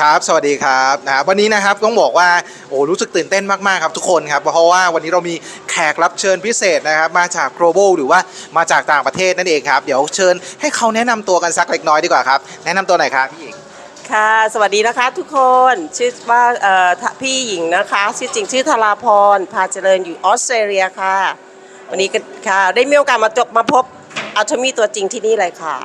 ครับ สวัสดีครับนะครับวันนี้นะครับต้องบอกว่าโอ้รู้สึกตื่นเต้นมากๆครับทุกคนครับเพราะว่าวันนี้เรามีแขกรับเชิญพิเศษนะครับมาจาก global หรือว่ามาจากต่างประเทศนั่นเองครับเดี๋ยวเชิญให้เขาแนะนำตัวกันสักเล็กน้อยดีกว่าครับแนะนำตัวหน่อยครับพี่หญิงค่ะ สวัสดีนะคะทุกคนชื่อว่าเอ่อพี่หญิงนะคะชื่อจริงชื่อธาราพรพาเจริญอยู่ออสเตรเลียค่ะ วันนี้ก็ค่ะได้มีโอกาสมาจบมาพบอัลทมีตัวจริงที่นี่เลยค่ะ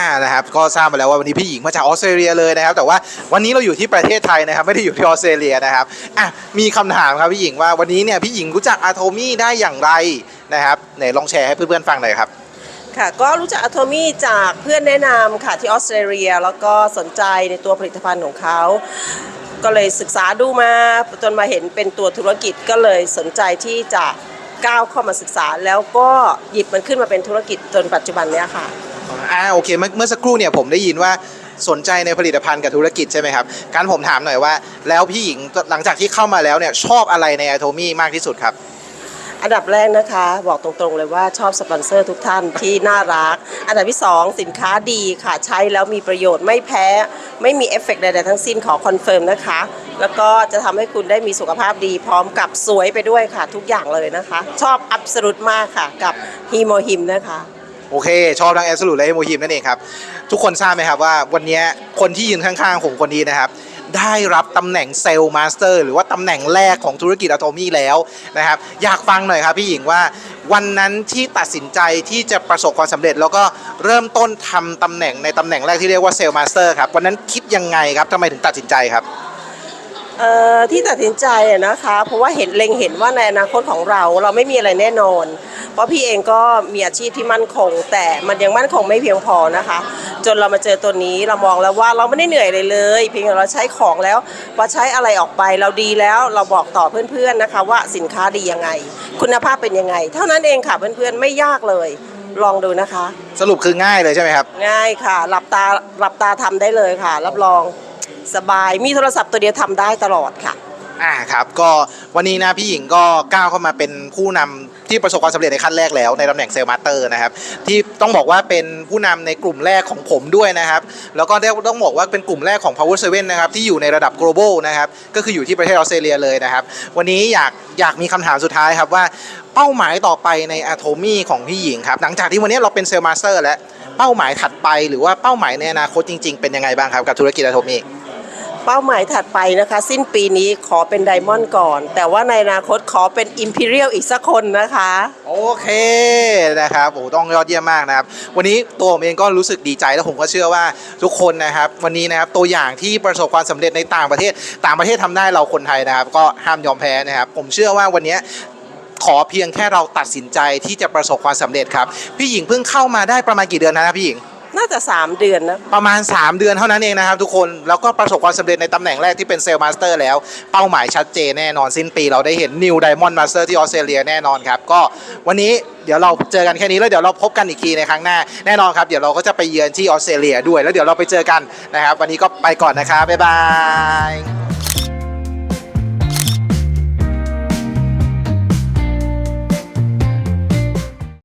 านะครับก็ทราบมาแล้วว่าวันนี้พี่หญิงมาจากออสเตรเลียเลยนะครับ แต่ว่าวันนี้เราอยู่ที่ประเทศไทยนะครับ ไม่ได้อยู่ที่ออสเตรเลียนะครับอะมีคำถามครับพี่หญิงว่าวันนี้เนี่ยพี่หญิงรู้จักอะโทมี่ได้อย่างไรนะครับไหนลองแชร์ให้เพื่อนๆฟังหน่อยครับค่ะก็รู้จักอะโทมี่จากเพื่อนแนะนำค่ะที่ออสเตรเลีย แล้วก็สนใจในตัวผลิตภัณฑ์ของเขาก็เลยศึกษาดูมาจนมาเห็นเป็นตัวธุรกิจก็เลยสนใจที่จะก้าวเข้ามาศึกษา แล้วก็หยิบมันขึ้นมาเป็นธุรกิจจนปัจจุบันเนี้ยค่ะ อ่าโอเคเมื่อเมื่อสักครู่เนี่ยผมได้ยินว่าสนใจในผลิตภัณฑ์กับธุรกิจใช่ไหมครับการผมถามหน่อยว่า แล้วพี่หญิงหลังจากที่เข้ามาแล้วเนี่ยชอบอะไรใน a t o m y มากที่สุดครับ อันดับแรกนะคะ บอกตรงๆเลยว่าชอบสปอนเซอร์ทุกท่านที่น่ารัก อันดับที่ 2 สินค้าดีค่ะใช้แล้วมีประโยชน์ไม่แพ้ ไม่มีเอฟเฟกต์ใดๆทั้งสิ้นขอคอนเฟิร์มนะคะ แล้วก็จะทำให้คุณได้มีสุขภาพดีพร้อมกับสวยไปด้วยค่ะ ทุกอย่างเลยนะคะ ชอบอับสรุตมากค่ะ กับฮีโมฮิมนะคะ โอเค ชอบทั้งแอสลูและเอโมฮิมนั่นเองครับ ทุกคนทราบไหมครับว่าวันนี้คนที่ยืนข้างๆผมคนนี้นะครับ ได้รับตำแหน่งเซลล์มาสเตอร์หรือว่าตำแหน่งแรกของธุรกิจอะโตมี่แล้วนะครับ อยากฟังหน่อยครับพี่หญิงว่าวันนั้นที่ตัดสินใจที่จะประสบความสำเร็จ แล้วก็เริ่มต้นทำตำแหน่งในตำแหน่งแรกที่เรียกว่าเซลล์มาสเตอร์ครับวันนั้นคิดยังไงครับทำไมถึงตัดสินใจครับ เอ่อที่ตัดสินใจอะนะคะ เพราะว่าเห็นเล็งเห็นว่าในอนาคตของเราเราไม่มีอะไรแน่นอน เพราะพี่เองก็มีอาชีพที่มั่นคง แต่มันยังมั่นคงไม่เพียงพอนะคะ จนเรามาเจอตัวนี้เรามองแล้วว่าเราไม่ได้เหนื่อยเลยเลย เพียงแต่เราใช้ของแล้วพอใช้อะไรออกไปเราดีแล้วเราบอกต่อเพื่อนๆนะคะว่าสินค้าดียังไง คุณภาพเป็นยังไง เท่านั้นเองค่ะเพื่อนๆไม่ยากเลย ลองดูนะคะ สรุปคือง่ายเลยใช่ไหมครับ ง่ายค่ะ หลับตาหลับตาทำได้เลยค่ะ รับรอง สบายมีโทรศัพท์ตัวเดียวทำได้ตลอดค่ะ อ่าครับก็วันนี้นะพี่หญิงก็ก้าวเข้ามาเป็นผู้นำที่ประสบความสำเร็จในขั้นแรกแล้วในตำแหน่งเซลล์มาสเตอร์นะครับที่ต้องบอกว่าเป็นผู้นำในกลุ่มแรกของผมด้วยนะครับ แล้วก็ได้ต้องบอกว่าเป็นกลุ่มแรกของ Power 7นะครับที่อยู่ในระดับ global นะครับก็คืออยู่ที่ประเทศออสเตรเลียเลยนะครับ วันนี้อยากอยากมีคำถามสุดท้ายครับว่าเป้าหมายต่อไปใน a t o m y ของพี่หญิงครับหลังจากที่วันนี้เราเป็นเซลล์มาสเตอร์แล้วเป้าหมายถัดไปหรือว่าเป้าหมายในอนาคตจริงๆเป็นยังไงบ้างครับกับธุรกิจ a t o m y เป้าหมายถัดไปนะคะ สิ้นปีนี้ขอเป็นไดมอนด์ก่อน แต่ว่าในอนาคตขอเป็นอิมพีเรียลอีกสักคนนะคะ โอเคนะครับโอ้ต้องยอดเยี่ยมมากนะครับ วันนี้ตัวผมเองก็รู้สึกดีใจแล้วผมก็เชื่อว่าทุกคนนะครับ วันนี้นะครับตัวอย่างที่ประสบความสำเร็จในต่างประเทศ ต่างประเทศทำได้เราคนไทยนะครับ ก็ห้ามยอมแพ้นะครับ ผมเชื่อว่าวันนี้ขอเพียงแค่เราตัดสินใจที่จะประสบความสำเร็จครับ พี่หญิงเพิ่งเข้ามาได้ประมาณกี่เดือนนะครับพี่หญิง น่าจะ 3 เดือนนะ ประมาณ 3 เดือนเท่านั้นเองนะครับทุกคน แล้วก็ประสบความสำเร็จในตำแหน่งแรกที่เป็นเซลล์มาสเตอร์แล้ว เป้าหมายชัดเจนแน่นอนสิ้นปีเราได้เห็นนิวไดมอนด์มาสเตอร์ที่ออสเตรเลียแน่นอนครับ ก็วันนี้เดี๋ยวเราเจอกันแค่นี้แล้วเดี๋ยวเราพบกันอีกทีในครั้งหน้าแน่นอนครับเดี๋ยวเราก็จะไปเยือนที่ออสเตรเลียด้วยแล้วเดี๋ยวเราไปเจอกันนะครับ วันนี้ก็ไปก่อนนะครับบ๊ายบาย